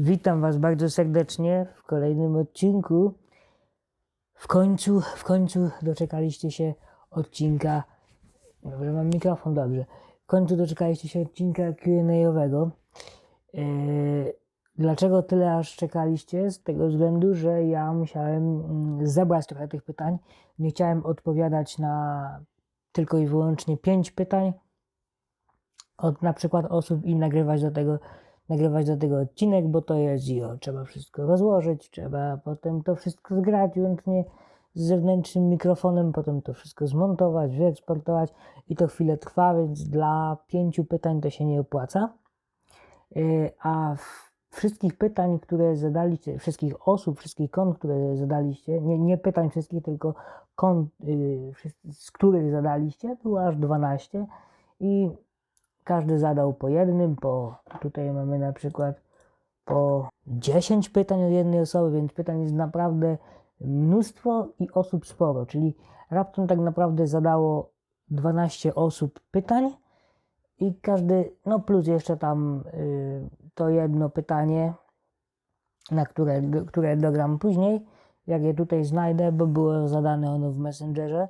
Witam Was bardzo serdecznie w kolejnym odcinku. W końcu, w końcu doczekaliście się odcinka. Dobrze, mam mikrofon, dobrze. W końcu doczekaliście się odcinka QA-owego. Yy, dlaczego tyle aż czekaliście? Z tego względu, że ja musiałem mm, zebrać trochę tych pytań. Nie chciałem odpowiadać na tylko i wyłącznie pięć pytań od na przykład osób i nagrywać do tego, nagrywać do tego odcinek, bo to jest i o, trzeba wszystko rozłożyć, trzeba potem to wszystko zgrać łącznie z zewnętrznym mikrofonem, potem to wszystko zmontować, wyeksportować i to chwilę trwa, więc dla pięciu pytań to się nie opłaca. Yy, A wszystkich pytań, które zadaliście, wszystkich osób, wszystkich kont, które zadaliście, nie, nie pytań wszystkich, tylko kont, wszys- z których zadaliście, było aż 12 i każdy zadał po jednym, po tutaj mamy na przykład po 10 pytań od jednej osoby, więc pytań jest naprawdę mnóstwo i osób sporo, czyli raptem tak naprawdę zadało 12 osób pytań i każdy, no plus jeszcze tam y, to jedno pytanie, na które, które dogram później, jak je tutaj znajdę, bo było zadane ono w Messengerze,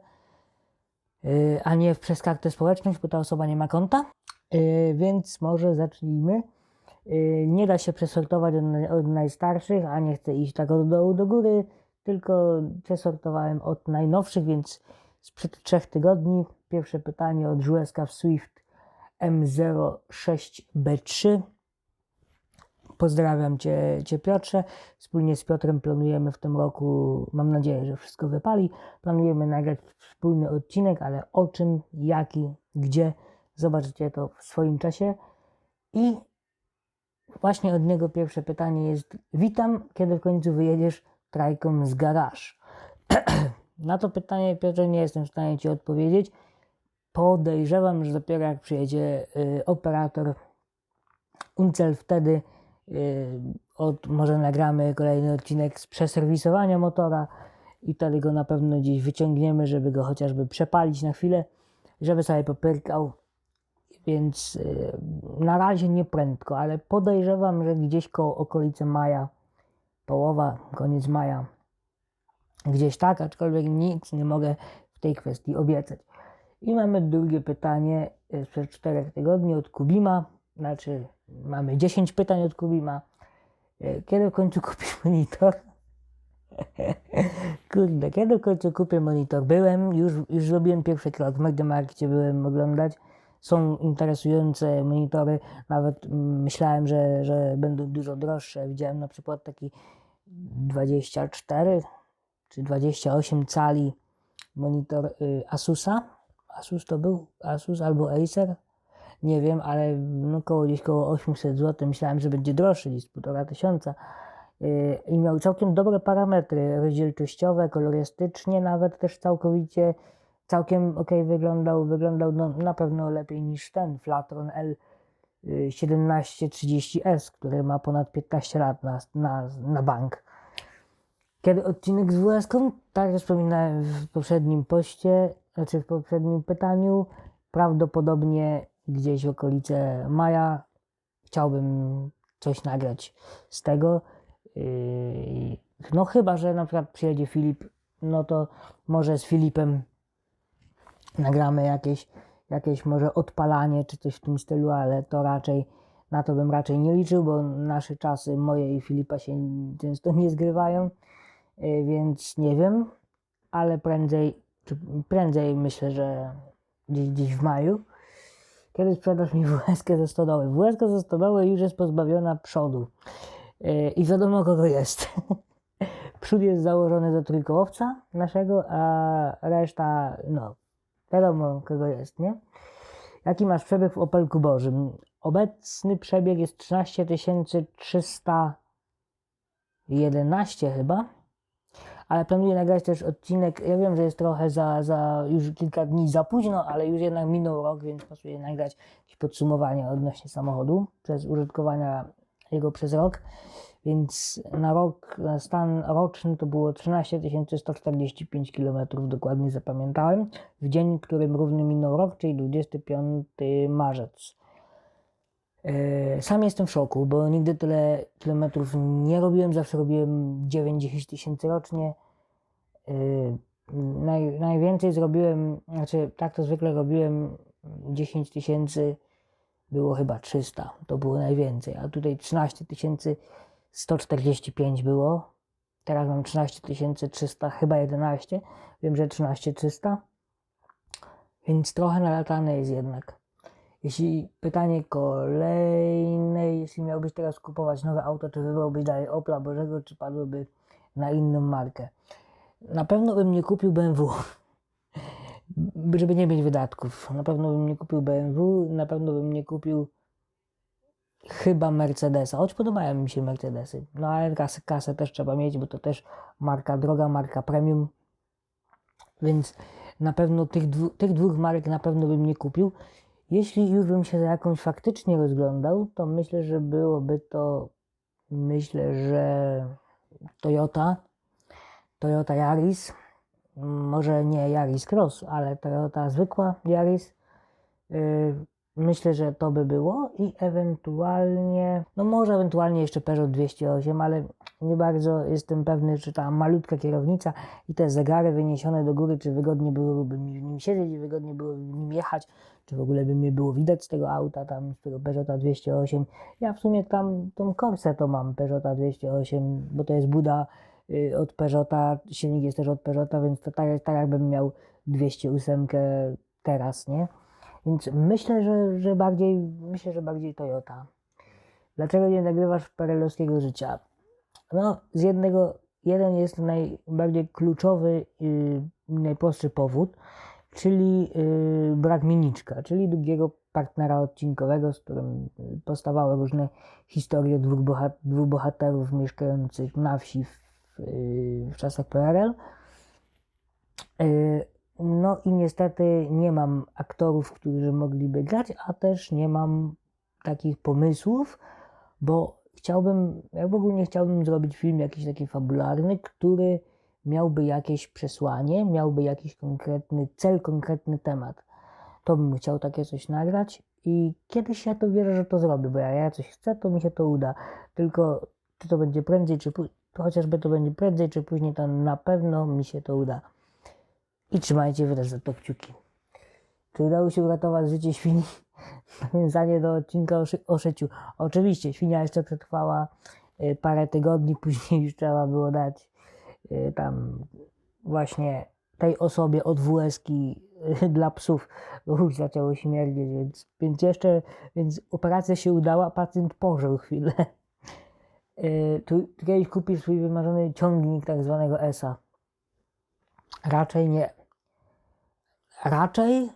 y, a nie przez kartę społeczność, bo ta osoba nie ma konta. Y, Więc może zacznijmy. Y, Nie da się przesortować od, naj- od najstarszych, a nie chcę iść tak od dołu do góry, tylko przesortowałem od najnowszych, więc sprzed trzech tygodni. Pierwsze pytanie od Żueska w Swift M06B3. Pozdrawiam Cię, Cię Piotrze. Wspólnie z Piotrem planujemy w tym roku, mam nadzieję, że wszystko wypali. Planujemy nagrać wspólny odcinek, ale o czym, jaki, gdzie, zobaczycie to w swoim czasie. I właśnie od niego pierwsze pytanie jest: Witam, kiedy w końcu wyjedziesz trajką z garaż? Na to pytanie, Piotrze, nie jestem w stanie Ci odpowiedzieć. Podejrzewam, że dopiero jak przyjedzie y, operator Uncel, wtedy y, od, może nagramy kolejny odcinek z przeserwisowania motora i wtedy go na pewno gdzieś wyciągniemy, żeby go chociażby przepalić na chwilę, żeby sobie popyrkał. Więc y, na razie nie prędko, ale podejrzewam, że gdzieś koło okolicy maja, połowa, koniec maja, gdzieś tak, aczkolwiek nic nie mogę w tej kwestii obiecać. I mamy drugie pytanie y, sprzed czterech tygodni od Kubima, znaczy mamy 10 pytań od Kubima. Y, Kiedy w końcu kupisz monitor? Kurde, kiedy w końcu kupię monitor? Byłem, już, już zrobiłem pierwszy krok. W Mediamarkcie byłem oglądać. Są interesujące monitory. Nawet mm, myślałem, że, że będą dużo droższe. Widziałem na przykład taki 24 czy 28 cali monitor y, Asusa. Asus to był? Asus albo Acer? Nie wiem, ale no koło gdzieś koło 800 zł. Myślałem, że będzie droższy, gdzieś 1,5 tysiąca. Yy, I miał całkiem dobre parametry rozdzielczościowe, kolorystycznie nawet też całkowicie całkiem ok wyglądał. Wyglądał no, na pewno lepiej niż ten Flatron L y, 1730S, który ma ponad 15 lat na, na, na bank. Kiedy odcinek z WS-ką? Tak jak wspominałem w poprzednim poście, znaczy w poprzednim pytaniu, prawdopodobnie gdzieś w okolice maja chciałbym coś nagrać z tego. Yy, No chyba, że na przykład przyjedzie Filip, no to może z Filipem nagramy jakieś, jakieś może odpalanie czy coś w tym stylu, ale to raczej na to bym raczej nie liczył, bo nasze czasy, moje i Filipa się często nie zgrywają, yy, więc nie wiem, ale prędzej, prędzej myślę, że gdzieś, gdzieś w maju. Kiedy sprzedasz mi WS-kę ze stodoły? WS-ka ze stodoły już jest pozbawiona przodu. Yy, I wiadomo kogo jest. Przód jest założony do trójkołowca naszego, a reszta, no, wiadomo kogo jest, nie? Jaki masz przebieg w Opelku Bożym? Obecny przebieg jest 13 311 chyba, ale planuję nagrać też odcinek, ja wiem, że jest trochę za, za już kilka dni za późno, ale już jednak minął rok, więc pasuje nagrać jakieś podsumowanie odnośnie samochodu przez użytkowania jego przez rok. Więc na rok, na stan roczny to było 13 145 km, dokładnie zapamiętałem, w dzień, którym równy minął rok, czyli 25 marzec. E, Sam jestem w szoku, bo nigdy tyle kilometrów nie robiłem, zawsze robiłem 9-10 tysięcy rocznie. E, Naj, najwięcej zrobiłem, znaczy tak to zwykle robiłem 10 tysięcy, było chyba 300, to było najwięcej, a tutaj 13 145 było, teraz mam 13 300, chyba 11, wiem, że 13 300, więc trochę nalatane jest jednak. Jeśli pytanie kolejne, jeśli miałbyś teraz kupować nowe auto, czy wybrałbyś dalej Opla Bożego, czy padłoby na inną markę? Na pewno bym nie kupił BMW, żeby nie mieć wydatków. Na pewno bym nie kupił BMW, na pewno bym nie kupił chyba Mercedesa, choć podobają mi się Mercedesy. No ale kasę, kasę też trzeba mieć, bo to też marka droga, marka premium. Więc na pewno tych, dwu, tych dwóch marek na pewno bym nie kupił. Jeśli już bym się za jakąś faktycznie rozglądał, to myślę, że byłoby to, myślę, że Toyota, Toyota Yaris, może nie Yaris Cross, ale Toyota zwykła Yaris. Yy, Myślę, że to by było i ewentualnie, no może ewentualnie jeszcze Peugeot 208, ale nie bardzo jestem pewny, czy ta malutka kierownica i te zegary wyniesione do góry, czy wygodnie byłoby mi w nim siedzieć i wygodnie byłoby w nim jechać, czy w ogóle by mnie było widać z tego auta, tam z tego Peugeota 208. Ja w sumie tam tą Corsę to mam Peugeota 208, bo to jest buda y, od Peugeota, silnik jest też od Peugeota, więc to tak, tak jakbym miał 208 teraz, nie? Więc myślę, że, że bardziej, myślę, że bardziej Toyota. Dlaczego nie nagrywasz perelowskiego życia? No, z jednego, jeden jest najbardziej kluczowy i najprostszy powód, czyli yy, brak miniczka, czyli drugiego partnera odcinkowego, z którym powstawały różne historie dwóch, dwóch bohaterów mieszkających na wsi w, yy, w czasach PRL. Yy, no i niestety nie mam aktorów, którzy mogliby grać, a też nie mam takich pomysłów, bo chciałbym, ja w ogóle nie chciałbym zrobić film jakiś taki fabularny, który miałby jakieś przesłanie, miałby jakiś konkretny cel, konkretny temat. To bym chciał takie coś nagrać i kiedyś ja to wierzę, że to zrobię, bo jak ja coś chcę, to mi się to uda. Tylko czy to będzie prędzej, czy później, chociażby to będzie prędzej, czy później, to na pewno mi się to uda. I trzymajcie też za to kciuki. Czy udało się uratować życie świni? Nawiązanie do odcinka o, o szyciu. Oczywiście, świnia jeszcze przetrwała y, parę tygodni, później już trzeba było dać y, tam właśnie tej osobie od WS-ki y, dla psów, bo już zaczęło śmierdzieć, więc, więc jeszcze, więc operacja się udała, pacjent pożył chwilę. Tu, tu kiedyś kupisz swój wymarzony ciągnik tak zwanego ESA. Raczej nie. Raczej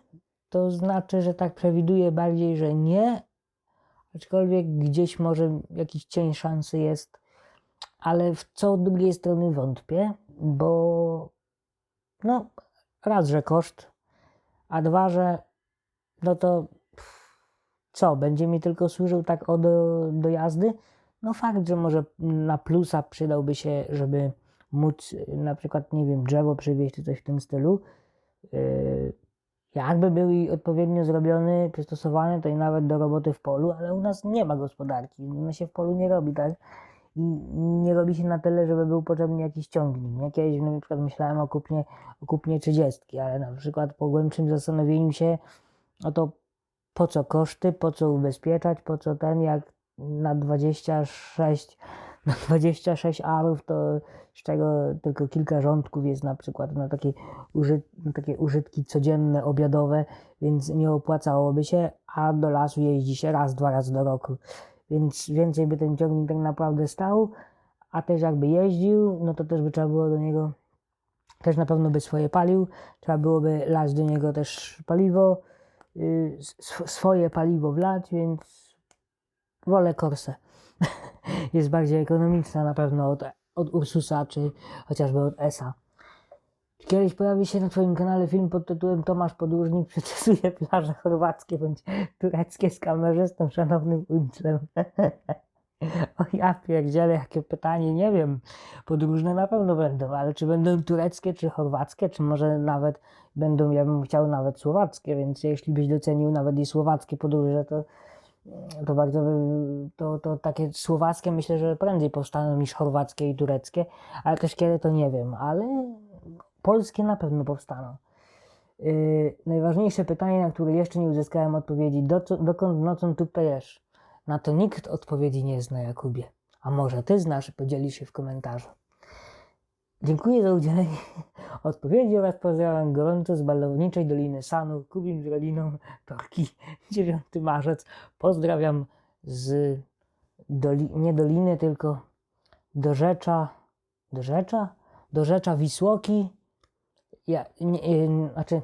to znaczy, że tak przewiduję bardziej, że nie, aczkolwiek gdzieś może jakiś cień szansy jest, ale w co od drugiej strony wątpię, bo no raz, że koszt, a dwa, że no to co, będzie mi tylko służył tak o do, do jazdy? No fakt, że może na plusa przydałby się, żeby móc na przykład, nie wiem, drzewo przywieźć czy coś w tym stylu. Yy, jakby był i odpowiednio zrobiony, przystosowany, to i nawet do roboty w polu, ale u nas nie ma gospodarki, u nas się w polu nie robi, tak? I nie robi się na tyle, żeby był potrzebny jakiś ciągnik. Ja kiedyś na przykład myślałem o kupnie, o kupnie 30, ale na przykład po głębszym zastanowieniu się, no to po co koszty, po co ubezpieczać, po co ten, jak na 26 na 26 arów, to z czego tylko kilka rządków jest na przykład na takie, użyt, na takie użytki codzienne, obiadowe, więc nie opłacałoby się, a do lasu jeździ się raz, dwa razy do roku. Więc więcej by ten ciągnik tak naprawdę stał, a też jakby jeździł, no to też by trzeba było do niego, też na pewno by swoje palił, trzeba byłoby lać do niego też paliwo, yy, swoje paliwo wlać, więc wolę Corsę. jest bardziej ekonomiczna na pewno od, od Ursusa, czy chociażby od Esa. Kiedyś pojawi się na Twoim kanale film pod tytułem Tomasz Podróżnik przeczytuje plaże chorwackie bądź tureckie z kamerzystą szanownym Unclem. o ja pierdzielę, jakie pytanie, nie wiem. Podróżne na pewno będą, ale czy będą tureckie, czy chorwackie, czy może nawet będą, ja bym chciał nawet słowackie, więc jeśli byś docenił nawet i słowackie podróże, to To bardzo, by- to, to takie słowackie myślę, że prędzej powstaną niż chorwackie i tureckie, ale też kiedy to nie wiem, ale polskie na pewno powstaną. Yy, najważniejsze pytanie, na które jeszcze nie uzyskałem odpowiedzi, do, dokąd nocą tu pejesz? Na to nikt odpowiedzi nie zna, Jakubie. A może ty znasz podzielisz się w komentarzu. Dziękuję za udzielenie odpowiedzi oraz pozdrawiam gorąco z balowniczej Doliny Sanu, Kubim z Roliną, Torki, 9 marzec. Pozdrawiam z doli, nie Doliny, tylko do Rzecza, do Rzecza? Do Rzecza Wisłoki, ja, nie, nie, znaczy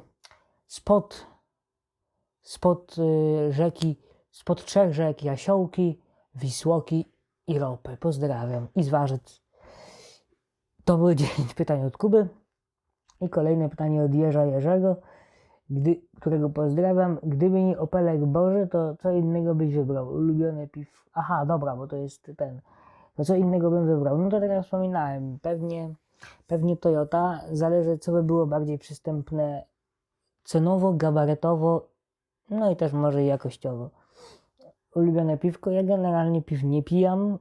spod, spod y, rzeki, spod trzech rzek Jasiołki, Wisłoki i Ropy. Pozdrawiam. I z Warzec. To były 9 pytań od Kuby. I kolejne pytanie od Jerza Jerzego, gdy, którego pozdrawiam. Gdyby nie Opelek Boży, to co innego byś wybrał? Ulubione piw... Aha, dobra, bo to jest ten. To co innego bym wybrał? No to tak jak wspominałem, pewnie, pewnie Toyota. Zależy, co by było bardziej przystępne cenowo, gabarytowo, no i też może jakościowo. Ulubione piwko? Ja generalnie piw nie pijam.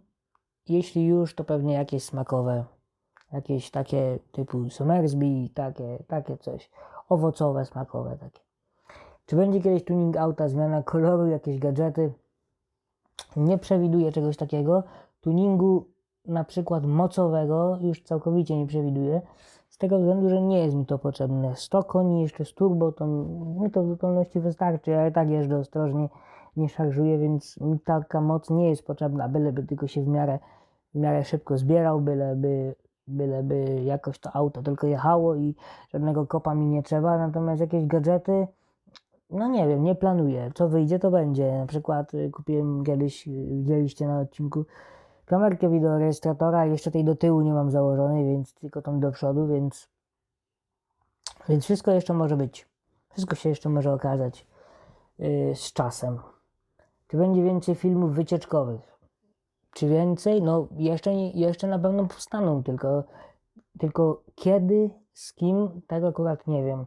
Jeśli już, to pewnie jakieś smakowe. Jakieś takie typu Somersby, takie, takie coś. Owocowe, smakowe takie. Czy będzie kiedyś tuning auta, zmiana koloru, jakieś gadżety? Nie przewiduję czegoś takiego. Tuningu na przykład mocowego już całkowicie nie przewiduję. Z tego względu, że nie jest mi to potrzebne. 100 koni jeszcze z turbo, to mi to w zupełności wystarczy. I tak jeżdżę ostrożnie, nie szarżuję, więc mi taka moc nie jest potrzebna, byleby tylko się w miarę, w miarę szybko zbierał, byleby, byleby jakoś to auto tylko jechało i żadnego kopa mi nie trzeba. Natomiast jakieś gadżety, no nie wiem, nie planuję. Co wyjdzie, to będzie. Na przykład y, kupiłem kiedyś, y, widzieliście na odcinku, kamerkę wideorejestratora, jeszcze tej do tyłu nie mam założonej, więc tylko tą do przodu, więc, więc wszystko jeszcze może być. Wszystko się jeszcze może okazać yy, z czasem. Czy będzie więcej filmów wycieczkowych? Czy więcej? No jeszcze, jeszcze na pewno powstaną, tylko, tylko kiedy, z kim, tego akurat nie wiem.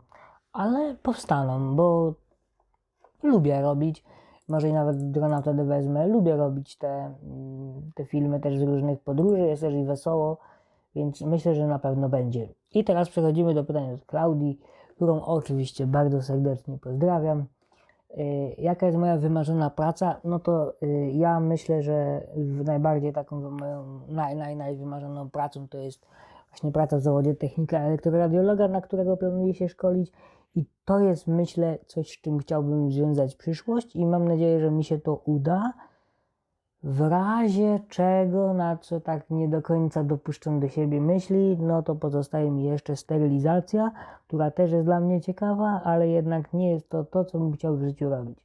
Ale powstaną, bo lubię robić. Może i nawet drona wtedy wezmę. Lubię robić te, mm, te filmy też z różnych podróży, jest też i wesoło, więc myślę, że na pewno będzie. I teraz przechodzimy do pytania od Klaudii, którą oczywiście bardzo serdecznie pozdrawiam. Y, Jaka jest moja wymarzona praca? No to y, ja myślę, że najbardziej taką moją naj, naj, najwymarzoną pracą to jest właśnie praca w zawodzie technika elektroradiologa, na którego planuję się szkolić. I to jest, myślę, coś, z czym chciałbym związać przyszłość i mam nadzieję, że mi się to uda. W razie czego, na co tak nie do końca dopuszczam do siebie myśli, no to pozostaje mi jeszcze sterylizacja, która też jest dla mnie ciekawa, ale jednak nie jest to to, co bym chciał w życiu robić.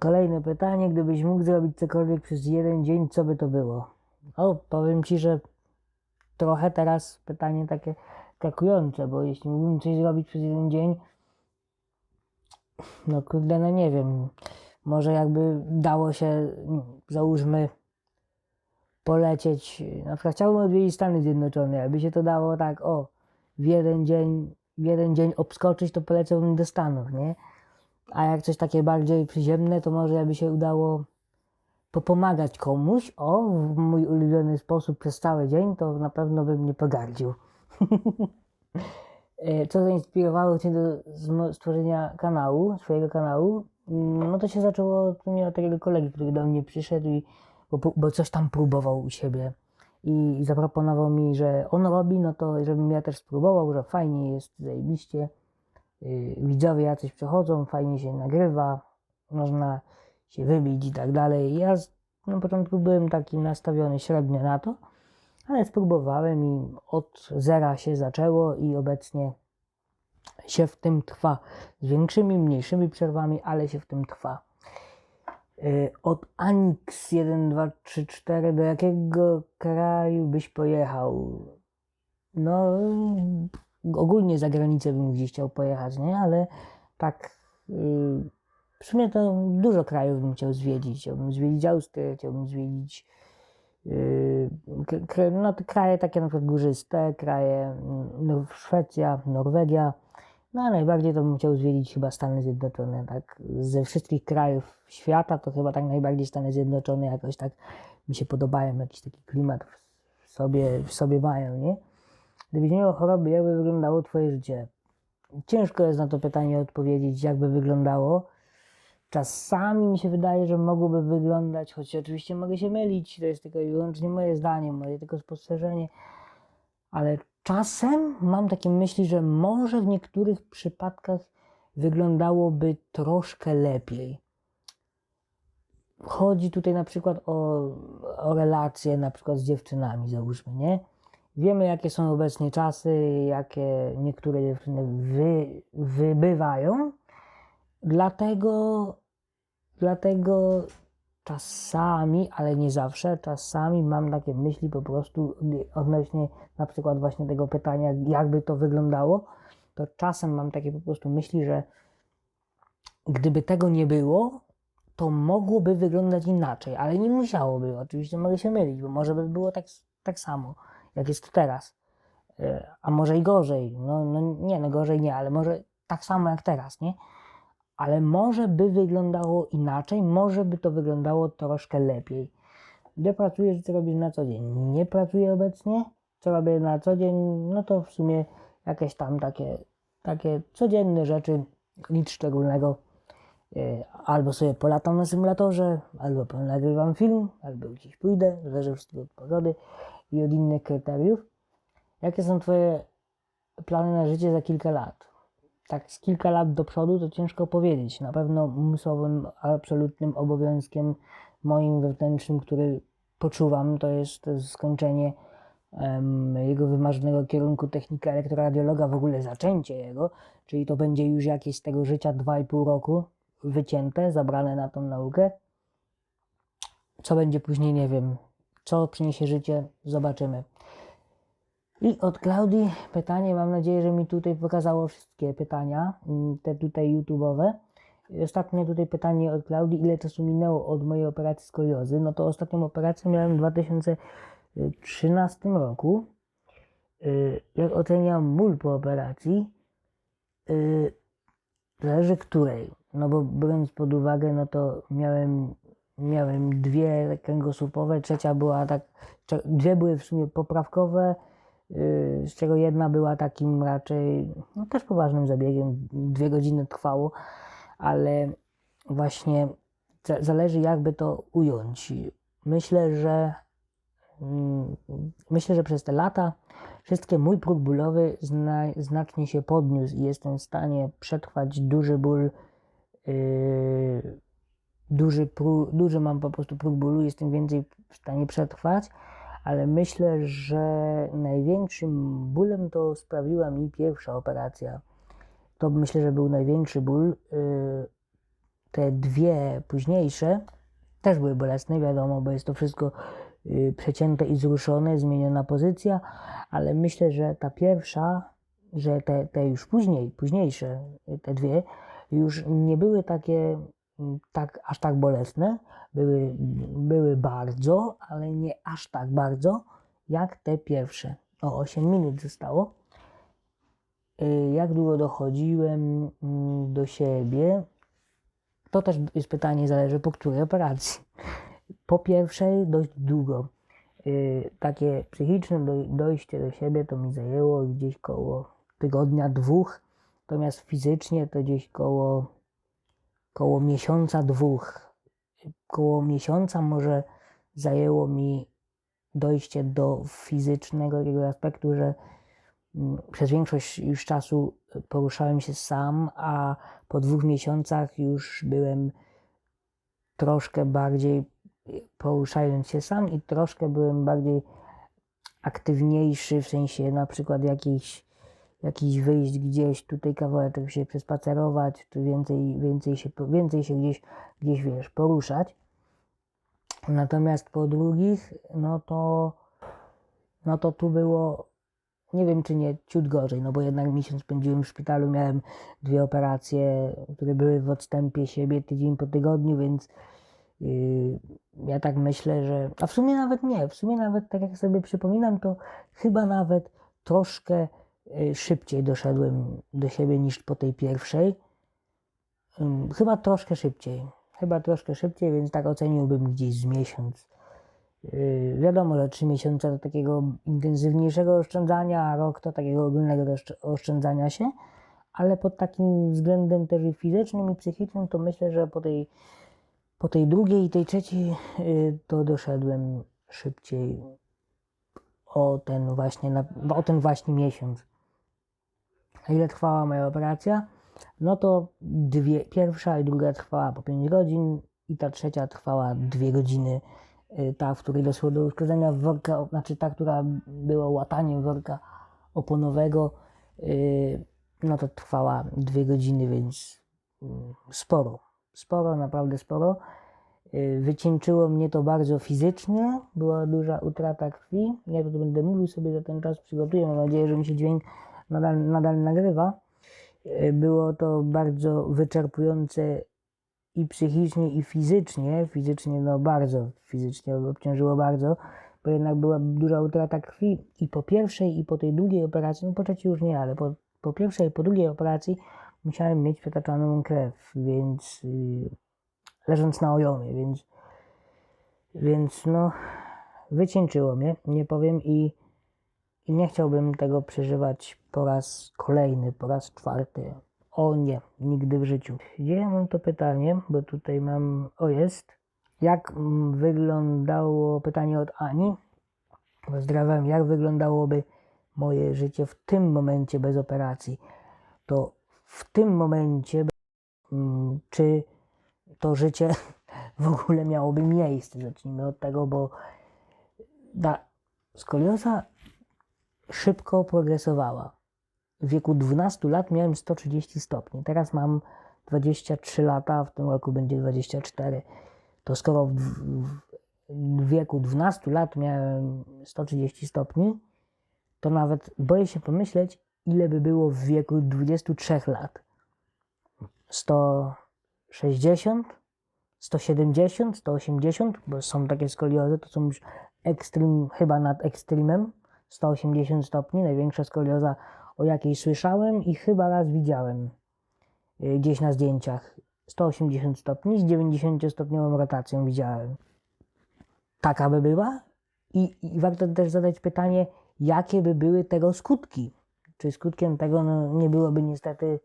Kolejne pytanie, gdybyś mógł zrobić cokolwiek przez jeden dzień, co by to było? O, powiem Ci, że trochę teraz pytanie takie skakujące, bo jeśli mógłbym coś zrobić przez jeden dzień, no kurde, no nie wiem, może jakby dało się, mm, załóżmy, polecieć, na przykład chciałbym odwiedzić Stany Zjednoczone, jakby się to dało tak, o, w jeden dzień, w jeden dzień obskoczyć, to polecałbym do Stanów, nie? A jak coś takie bardziej przyziemne, to może jakby się udało popomagać komuś, o, w mój ulubiony sposób przez cały dzień, to na pewno bym nie pogardził. E, Co zainspirowało Cię do stworzenia kanału, swojego kanału? Mm, No to się zaczęło od takiego kolegi, który do mnie przyszedł i bo, bo coś tam próbował u siebie i zaproponował mi, że on robi, no to żebym ja też spróbował, że fajnie jest, zajebiście. Yy, Widzowie jacyś przychodzą, fajnie się nagrywa, można się wybić i tak dalej. Ja na początku byłem taki nastawiony średnio na to, ale spróbowałem i od zera się zaczęło i obecnie się w tym trwa. Z większymi, mniejszymi przerwami, ale się w tym trwa. Y, Od Anix 1, 2, 3, 4 do jakiego kraju byś pojechał? No, y, ogólnie za granicę bym gdzieś chciał pojechać, nie? Ale tak, y, w sumie to dużo krajów bym chciał zwiedzić. Chciałbym zwiedzić Austrię, chciałbym zwiedzić k- no, kraje takie na przykład górzyste, kraje mm, no, Szwecja, Norwegia, No najbardziej to bym chciał zwiedzić chyba Stany Zjednoczone, tak. Ze wszystkich krajów świata to chyba tak najbardziej Stany Zjednoczone jakoś tak mi się podobają, jakiś taki klimat w sobie, w sobie mają, nie? Gdybyś nie miał choroby, jakby wyglądało twoje życie? Ciężko jest na to pytanie odpowiedzieć, jakby wyglądało. Czasami mi się wydaje, że mogłoby wyglądać, choć oczywiście mogę się mylić, to jest tylko i wyłącznie moje zdanie, moje tylko spostrzeżenie, ale czasem mam takie myśli, że może w niektórych przypadkach wyglądałoby troszkę lepiej. Chodzi tutaj na przykład o, o relacje na przykład z dziewczynami, załóżmy, nie? Wiemy, jakie są obecnie czasy, jakie niektóre dziewczyny wy, wybywają, dlatego, dlatego czasami, ale nie zawsze, czasami mam takie myśli po prostu odnośnie na przykład właśnie tego pytania, jakby to wyglądało, to czasem mam takie po prostu myśli, że gdyby tego nie było, to mogłoby wyglądać inaczej, ale nie musiałoby. Oczywiście mogę się mylić, bo może by było tak, tak samo, jak jest teraz. E, A może i gorzej. No, no nie, no gorzej nie, ale może tak samo jak teraz, nie? Ale może by wyglądało inaczej, może by to wyglądało troszkę lepiej. Gdzie pracujesz, co robisz na co dzień? Nie pracuję obecnie. Co robię na co dzień? No to w sumie jakieś tam takie, takie codzienne rzeczy, nic szczególnego. E, Albo sobie polatam na symulatorze, albo nagrywam film, albo gdzieś pójdę, zależy wszystko od pogody i od innych kryteriów. Jakie są Twoje plany na życie za kilka lat? Tak z kilka lat do przodu to ciężko powiedzieć. Na pewno umysłowym, absolutnym obowiązkiem moim wewnętrznym, który poczuwam, to jest, skończenie em, jego wymarzonego kierunku technika elektroradiologa, w ogóle zaczęcie jego, czyli to będzie już jakieś z tego życia 2,5 roku wycięte, zabrane na tą naukę. Co będzie później, nie wiem. Co przyniesie życie, zobaczymy. I od Klaudii pytanie, mam nadzieję, że mi tutaj pokazało wszystkie pytania, mm, te tutaj YouTube'owe. Ostatnie tutaj pytanie od Klaudii, ile czasu minęło od mojej operacji skoliozy? No to ostatnią operację miałem w 2013 roku. Y, Jak oceniam ból po operacji? Y, Zależy której. No bo biorąc pod uwagę, no to miałem, miałem dwie kręgosłupowe, trzecia była tak, dwie były w sumie poprawkowe, z czego jedna była takim raczej, no też poważnym zabiegiem, dwie godziny trwało, ale właśnie za- zależy jakby to ująć. Myślę, że mm, myślę, że przez te lata wszystkie mój próg bólowy zna, znacznie się podniósł i jestem w stanie przetrwać duży ból yy, duży, pró, duży mam po prostu próg bólu, jestem więcej w stanie przetrwać, ale myślę, że największym bólem to sprawiła mi pierwsza operacja. To myślę, że był największy ból. Yy, te dwie późniejsze też były bolesne, wiadomo, bo jest to wszystko yy, przecięte i zruszone, zmieniona pozycja, ale myślę, że ta pierwsza, że te, te już później, późniejsze, te dwie, już nie były takie tak, aż tak bolesne. Były, były bardzo, ale nie aż tak bardzo, jak te pierwsze. O 8 minut zostało. Y, Jak długo dochodziłem mm, do siebie? To też jest pytanie, zależy po której operacji. Po pierwszej dość długo. Y, Takie psychiczne doj- dojście do siebie to mi zajęło gdzieś koło tygodnia, dwóch. Natomiast fizycznie to gdzieś koło, koło miesiąca, dwóch. Koło miesiąca może zajęło mi dojście do fizycznego takiego aspektu, że mm, przez większość już czasu poruszałem się sam, a po dwóch miesiącach już byłem troszkę bardziej poruszając się sam i troszkę byłem bardziej aktywniejszy, w sensie na przykład jakiś, jakiś wyjść gdzieś, tutaj kawałeczek się przespacerować, tu więcej, więcej, się, więcej się gdzieś, gdzieś, wiesz, poruszać. Natomiast po drugich, no to, no to tu było, nie wiem czy nie, ciut gorzej, no bo jednak miesiąc spędziłem w szpitalu, miałem dwie operacje, które były w odstępie siebie tydzień po tygodniu, więc Yy, ja tak myślę, że. A w sumie nawet nie. W sumie nawet tak jak sobie przypominam, to chyba nawet troszkę szybciej doszedłem do siebie niż po tej pierwszej. Chyba troszkę szybciej. Chyba troszkę szybciej, więc tak oceniłbym gdzieś z miesiąc. Yy, wiadomo, że trzy miesiące to takiego intensywniejszego oszczędzania, a rok to takiego ogólnego oszczędzania się, ale pod takim względem też i fizycznym i psychicznym, to myślę, że po tej, po tej drugiej i tej trzeciej yy, to doszedłem szybciej o ten właśnie, o ten właśnie miesiąc. Ile trwała moja operacja? No to dwie, pierwsza i druga trwała po 5 godzin i ta trzecia trwała 2 godziny. Y, Ta, w której doszło do uszkodzenia worka, znaczy ta, która była łataniem worka oponowego, y, no to trwała 2 godziny, więc mm, sporo, sporo, naprawdę sporo. Y, Wycieńczyło mnie to bardzo fizycznie, była duża utrata krwi. Ja tu będę mówił sobie za ten czas, przygotuję, mam nadzieję, że mi się dźwięk nadal, nadal nagrywa. Y, Było to bardzo wyczerpujące i psychicznie, i fizycznie. Fizycznie, no bardzo, fizycznie obciążyło bardzo, bo jednak była duża utrata krwi i po pierwszej, i po tej drugiej operacji, no po trzeciej już nie, ale po, po pierwszej i po drugiej operacji musiałem mieć przetaczaną krew, więc yy, leżąc na ojomie, więc, więc no wycieńczyło mnie, nie powiem i, i nie chciałbym tego przeżywać po raz kolejny, po raz czwarty. O nie, nigdy w życiu. Gdzie ja mam to pytanie, bo tutaj mam, o jest. Jak wyglądało, pytanie od Ani. Pozdrawiam, jak wyglądałoby moje życie w tym momencie bez operacji? To w tym momencie, mm, czy to życie w ogóle miałoby miejsce? Zacznijmy od tego, bo ta skolioza szybko progresowała. W wieku 12 lat miałem 130 stopni. Teraz mam 23 lata, w tym roku będzie 24. To skoro w, w, w wieku 12 lat miałem 130 stopni, to nawet boję się pomyśleć, ile by było w wieku 23 lat. 160, 170, 180, bo są takie skoliozy, to są już ekstrem, chyba nad ekstremem, 180 stopni, największa skolioza, o jakiej słyszałem i chyba raz widziałem y, gdzieś na zdjęciach. 180 stopni z 90-stopniową rotacją widziałem. Taka by była? I, I warto też zadać pytanie, jakie by były tego skutki? Czy skutkiem tego no, nie byłoby niestety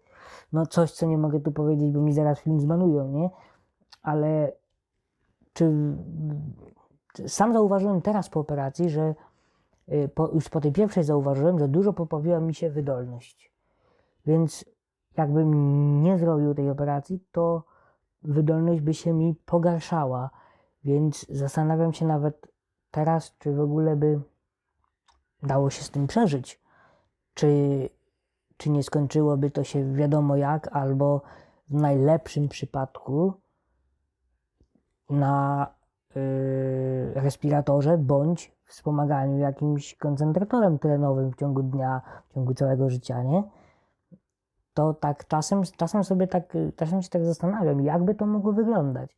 no coś, co nie mogę tu powiedzieć, bo mi zaraz film zbanują, nie? Ale czy sam zauważyłem teraz po operacji, że po, już po tej pierwszej zauważyłem, że dużo poprawiła mi się wydolność. Więc jakbym nie zrobił tej operacji, to wydolność by się mi pogarszała. Więc zastanawiam się nawet teraz, czy w ogóle by dało się z tym przeżyć. Czy, czy nie skończyłoby to się wiadomo jak, albo w najlepszym przypadku na y, respiratorze bądź wspomaganiu jakimś koncentratorem tlenowym w ciągu dnia, w ciągu całego życia, nie? To tak czasem, czasem sobie tak, czasem się tak zastanawiam, jakby to mogło wyglądać.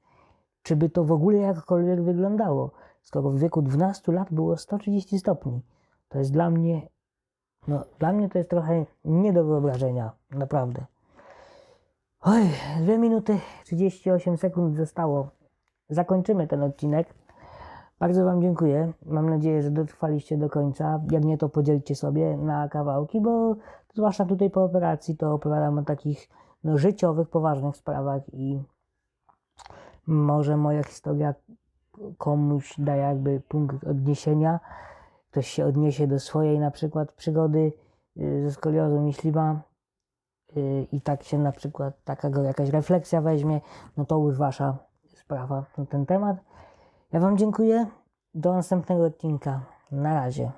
Czy by to w ogóle jakkolwiek wyglądało, skoro w wieku 12 lat było 130 stopni. To jest dla mnie, no dla mnie to jest trochę nie do wyobrażenia, naprawdę. Oj, 2 minuty 38 sekund zostało. Zakończymy ten odcinek. Bardzo Wam dziękuję. Mam nadzieję, że dotrwaliście do końca. Jak nie, to podzielcie sobie na kawałki, bo zwłaszcza tutaj po operacji to opowiadam o takich no, życiowych, poważnych sprawach i może moja historia komuś da jakby punkt odniesienia. Ktoś się odniesie do swojej na przykład przygody y, ze skoliozą, jeśli ma y, i tak się na przykład taka jakaś refleksja weźmie, no to już wasza sprawa na ten temat. Ja Wam dziękuję. Do następnego odcinka. Na razie.